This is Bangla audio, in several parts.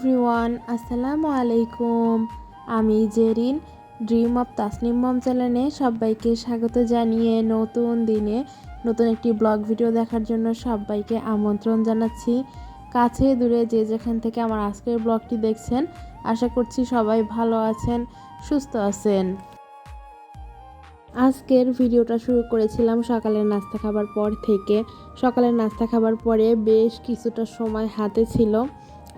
এভরিওয়ান, আসসালামু আলাইকুম। আমি জেরিন ড্রিম অফ তাসনিম মম চ্যানেলে সবাইকে স্বাগত জানিয়ে নতুন দিনে নতুন একটি ব্লগ ভিডিও দেখার জন্য সবাইকে আমন্ত্রণ জানাচ্ছি। কাছে দূরে যে যেখান থেকে আমার আজকের ব্লগটি দেখছেন, আশা করছি সবাই ভালো আছেন, সুস্থ আছেন। আজকের ভিডিওটা শুরু করেছিলাম সকালের নাস্তা খাবার পর থেকে। সকালের নাস্তা খাবার পরে বেশ কিছুটা সময় হাতে ছিল।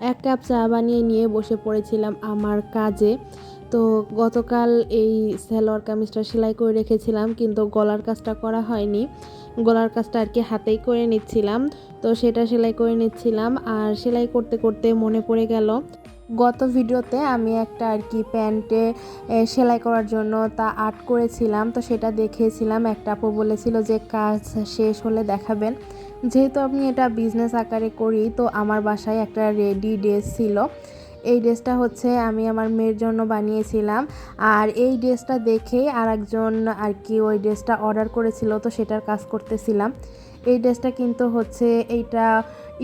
এক কাপ চা বানিয়ে নিয়ে বসে পড়েছিলাম আমার কাজে। তো গতকাল এই সালোয়ার কামিজটা সেলাই করে রেখেছিলাম, কিন্তু গলার কাজটা করা হয়নি। গলার কাজটা আর কি হাতেই করে নিচ্ছিলাম। তো সেটা সেলাই করে নিচ্ছিলাম আর সেলাই করতে করতে মনে পড়ে গেল, গত ভিডিওতে আমি একটা আর কি প্যান্টে সেলাই করার জন্য তা আর্ট করেছিলাম। তো সেটা দেখিয়েছিলাম, একটা আপু বলেছিল যে কাজ শেষ হলে দেখাবেন। যেহেতু আমি এটা বিজনেস আকারে করি, তো আমার বাসায় একটা রেডি ড্রেস ছিল। এই ড্রেসটা হচ্ছে আমি আমার মেয়ের জন্য বানিয়েছিলাম। আর এই ড্রেসটা দেখেই আর একজন আর কি ওই ড্রেসটা অর্ডার করেছিল, তো সেটার কাজ করতেছিলাম। এই ড্রেসটা কিন্তু হচ্ছে এইটা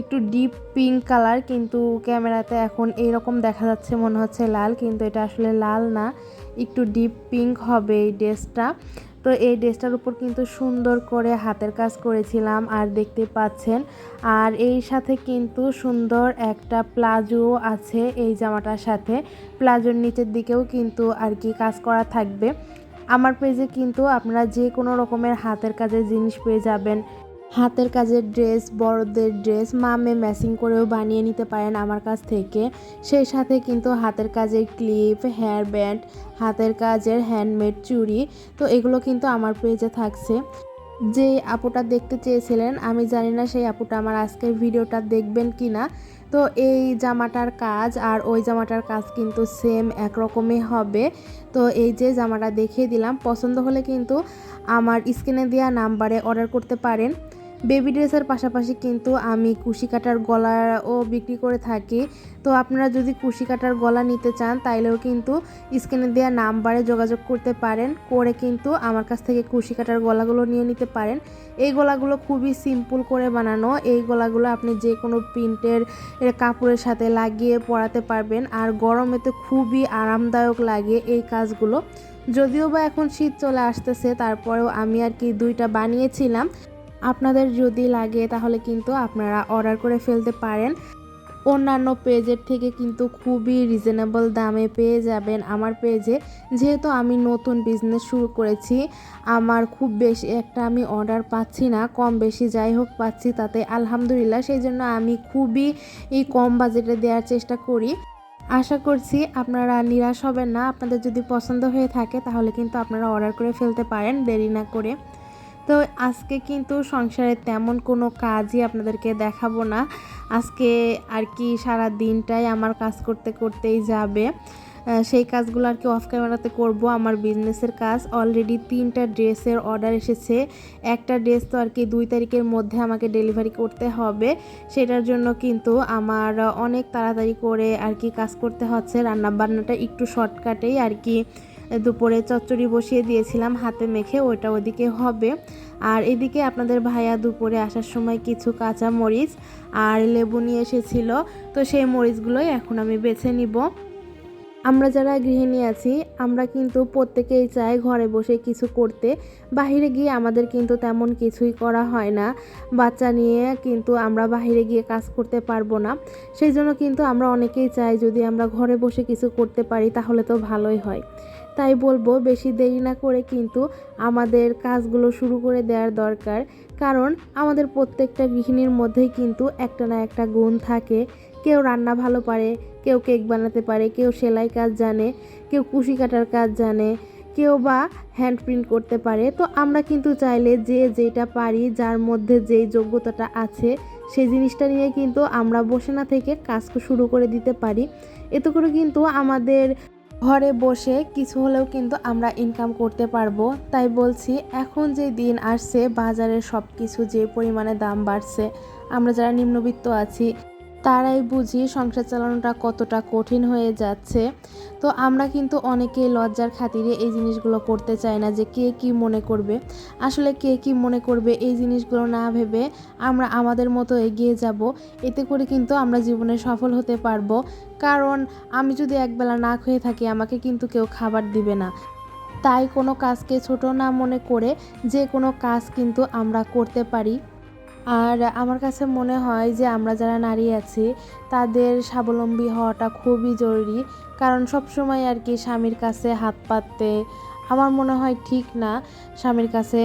একটু ডিপ পিঙ্ক কালার কিন্তু ক্যামেরাতে এখন এইরকম দেখা যাচ্ছে, মনে হচ্ছে লাল, কিন্তু এটা আসলে লাল না। একটু ডিপ পিঙ্ক হবে এই ড্রেসটা তো এই ড্রেসটার উপর কিন্তু সুন্দর করে হাতের কাজ করেছিলাম, আর দেখতে পাচ্ছেন। আর এই সাথে কিন্তু সুন্দর একটা প্লাজো আছে এই জামাটার সাথে। প্লাজোর নিচের দিকেও কিন্তু আর কি কাজ করা থাকবে। আমার পেজে কিন্তু আপনারা যে কোনো রকমের হাতের কাজের জিনিস পেয়ে যাবেন। হাতের কাজের ড্রেস, বড়দের ড্রেস, মামে ম্যাচিং করেও বানিয়ে নিতে পারেন আমার কাছ থেকে। সেই সাথে কিন্তু হাতের কাজের ক্লিপ হেয়ার ব্যান্ড হাতের কাজের হ্যান্ডমেড চুড়ি, তো এগুলো কিন্তু আমার পেজে থাকছে। যে আপুটা দেখতে চেয়েছিলেন, আমি জানি না সেই আপুটা আমার আজকের ভিডিওটা দেখবেন কি না তো এই জামাটার কাজ আর ওই জামাটার কাজ কিন্তু সেম একরকমই হবে। তো এই যে জামাটা দেখিয়ে দিলাম, পছন্দ হলে কিন্তু আমার স্ক্রিনে দেওয়া নাম্বারে অর্ডার করতে পারেন। বেবি ড্রেসের পাশাপাশি কিন্তু আমি কুশি কাটার গলাও বিক্রি করে থাকি। তো আপনারা যদি কুশি কাটার গলা নিতে চান, তাইলেও কিন্তু স্ক্রিনে দেওয়া নাম্বারে যোগাযোগ করতে পারেন, করে কিন্তু আমার কাছ থেকে কুশি কাটার গলাগুলো নিয়ে নিতে পারেন। এই গলাগুলো খুবই সিম্পল করে বানানো। এই গলাগুলো আপনি যে কোনো প্রিন্টের কাপড়ের সাথে লাগিয়ে পরাতে পারবেন। আর গরমে তো খুবই আরামদায়ক লাগে এই কাজগুলো। যদিও বা এখন শীত চলে আসতেছে, তারপরেও আমি আর কি দুইটা বানিয়েছিলাম। আপনাদের যদি লাগে তাহলে কিন্তু আপনারা অর্ডার করে ফেলতে পারেন। অন্যান্য পেজের থেকে কিন্তু খুবই রিজনেবল দামে পেয়ে যাবেন আমার পেজে। যেহেতু আমি নতুন বিজনেস শুরু করেছি, আমার খুব বেশি একটা আমি অর্ডার পাচ্ছি না, কম বেশি যাই হোক পাচ্ছি তাতে আলহামদুলিল্লাহ সেই জন্য আমি খুবই এই কম বাজেটে দেওয়ার চেষ্টা করি। আশা করছি আপনারা নিরাশ হবেন না, আপনাদের যদি পছন্দ হয়ে থাকে তাহলে কিন্তু আপনারা অর্ডার করে ফেলতে পারেন, দেরি না করে। তো আজকে কিন্তু সংসারে তেমন কোনো কাজই আপনাদেরকে দেখাবো না। আজকে আর কি সারা দিনটাই আমার কাজ করতে করতেই যাবে। সেই কাজগুলো আর কি অফ ক্যামেরাতে করব, আমার বিজনেসের কাজ। অলরেডি তিনটা ড্রেসের অর্ডার এসেছে। একটা ড্রেস তো আর কি দুই তারিখের মধ্যে আমাকে ডেলিভারি করতে হবে। সেটার জন্য কিন্তু আমার অনেক তাড়াতাড়ি করে আর কি কাজ করতে হচ্ছে। রান্না বান্নাটা একটু শর্টকাটেই আর কি দুপুরে চচ্চড়ি বসিয়ে দিয়েছিলাম হাতে মেখে, ওইটা ওদিকে হবে। আর এদিকে আপনাদের ভাইয়া দুপুরে আসার সময় কিছু কাঁচা মরিচ আর লেবু নিয়ে এসেছিল, তো সেই মরিচগুলোই এখন আমি বেছে নিব। আমরা যারা গৃহিণী আছি, আমরা কিন্তু প্রত্যেকেই চাই ঘরে বসে কিছু করতে। বাইরে গিয়ে আমাদের কিন্তু তেমন কিছুই করা হয় না। বাচ্চা নিয়ে কিন্তু আমরা বাইরে গিয়ে কাজ করতে পারব না। সেই জন্য কিন্তু আমরা অনেকেই চাই যদি আমরা ঘরে বসে কিছু করতে পারি, তাহলে তো ভালোই হয়। তাই বলব বেশি দেরি না করে কিন্তু আমাদের কাজগুলো শুরু করে দেওয়ার দরকার। কারণ আমাদের প্রত্যেকটা গৃহিণীর মধ্যেই কিন্তু একটা না একটা গুণ থাকে। কেউ রান্না ভালো পারে, কেউ কেক বানাতে পারে, কেউ সেলাই কাজ জানে, কেউ কুশি কাটার কাজ জানে, কেউ বা হ্যান্ড প্রিন্ট করতে পারে। তো আমরা কিন্তু চাইলে যে যেটা পারি, যার মধ্যে যেই যোগ্যতাটা আছে, সেই জিনিসটা নিয়ে কিন্তু আমরা বসে না থেকে কাজ শুরু করে দিতে পারি। এতে করে কিন্তু আমাদের ঘরে বসে কিছু হলেও কিন্তু আমরা ইনকাম করতে পারব। তাই বলছি, এখন যে দিন আসছে, বাজারে সব কিছু যে পরিমাণে দাম বাড়ছে, আমরা যারা নিম্নবিত্ত আছি তারাই বুঝি সংসার চালানোটা কতটা কঠিন হয়ে যাচ্ছে। তো আমরা কিন্তু অনেকেই লজ্জার খাতিরে এই জিনিসগুলো করতে চাই না যে কে কি মনে করবে। আসলে কে কি মনে করবে এই জিনিসগুলো না ভেবে আমরা আমাদের মতো এগিয়ে যাব। এতে করে কিন্তু আমরা জীবনে সফল হতে পারব। কারণ আমি যদি একবেলা না খেয়ে থাকি, আমাকে কিন্তু কেউ খাবার দিবে না। তাই কোনো কাজকে ছোট না মনে করে যে কোনো কাজ কিন্তু আমরা করতে পারি। আর আমার কাছে মনে হয় যে আমরা যারা নারী আছি, তাদের স্বাবলম্বী হওয়াটা খুবই জরুরি। কারণ সব সময় আর কি স্বামীর কাছে হাত পাততে আমার মনে হয় ঠিক না। স্বামীর কাছে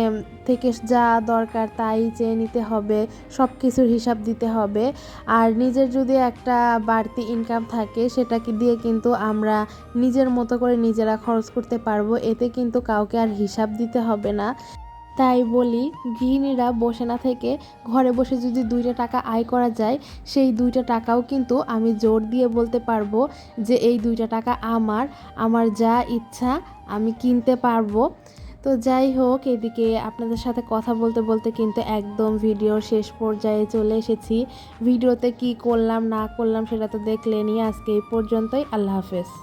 থেকে যা দরকার তাই চেয়ে নিতে হবে সব কিছুর হিসাব দিতে হবে। আর নিজের যদি একটা বাড়তি ইনকাম থাকে সেটাকে দিয়ে কিন্তু আমরা নিজের মতো করে নিজেরা খরচ করতে পারব? এতে কিন্তু কাউকে আর হিসাব দিতে হবে না। তাই বলি, গৃহিণীরা বসে না থেকে ঘরে বসে যদি দুইটা টাকা আয় করা যায়, সেই দুইটা টাকাও কিন্তু আমি জোর দিয়ে বলতে পারব যে এই দুইটা টাকা আমার আমার যা ইচ্ছা আমি কিনতে পারব। তো যাই হোক, এদিকে আপনাদের সাথে কথা বলতে বলতে কিন্তু একদম ভিডিওর শেষ পর্যায়ে চলে এসেছি। ভিডিওতে কি করলাম, না করলাম সেটা তো দেখলেনই। আজকে এই পর্যন্তই। আল্লাহ হাফেজ।